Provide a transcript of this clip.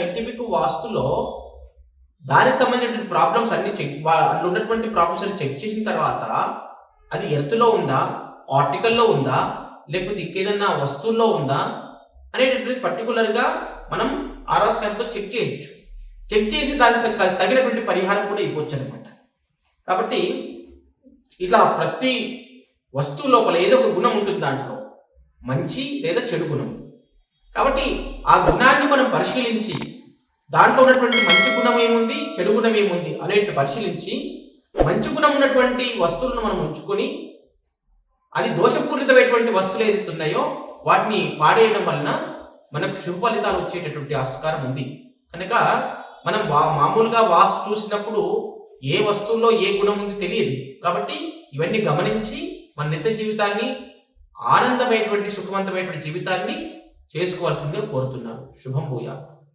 Scientific వాస్తులో దానికి సంబంధించిన problems అన్ని చెక్ అందులో ఉన్నటువంటి ప్రాబ్లమ్స్ అన్ని చెక్ చేసిన తర్వాత అది ఎర్త్లో ఉందా? ఆర్టికల్లో ఉందా? లేకపోతే ఇంకేదన్నా వస్తువుల్లో ఉందా? అనేటటువంటి పర్టికులర్గా మనం ఆర్ఆర్ స్కాన్తో చెక్ చేయొచ్చు. చెక్ చేసి దానికి తగినటువంటి పరిహారం కూడా ఇవ్వచ్చు అనమాట కాబట్టి ఇట్లా ప్రతి వస్తువు లోపల ఏదో ఒక గుణం ఉంటుంది దాంట్లో. మంచి లేదా చెడు గుణం. కాబట్టి ఆ గుణాన్ని మనం పరిశీలించి దాంట్లో ఉన్నటువంటి మంచి గుణం ఏముంది చెడు గుణం ఏముంది అనేటి పరిశీలించి మంచి గుణం ఉన్నటువంటి వస్తువులను మనం ఉంచుకొని అది దోషపూరితమైనటువంటి వస్తువులు ఏదైతే ఉన్నాయో వాటిని పాడేయడం వలన మనకు శుభ ఫలితాలు వచ్చేటటువంటి ఆస్కారం ఉంది. కనుక మనం వా మామూలుగా వాస్తు చూసినప్పుడు ఏ వస్తువులో ఏ గుణం ఉంది తెలియదు. కాబట్టి ఇవన్నీ గమనించి మన నిత్య జీవితాన్ని ఆనందమైనటువంటి సుఖవంతమైనటువంటి జీవితాన్ని చేసుకోవాల్సిందిగా కోరుతున్నాను. శుభం భూయాత్.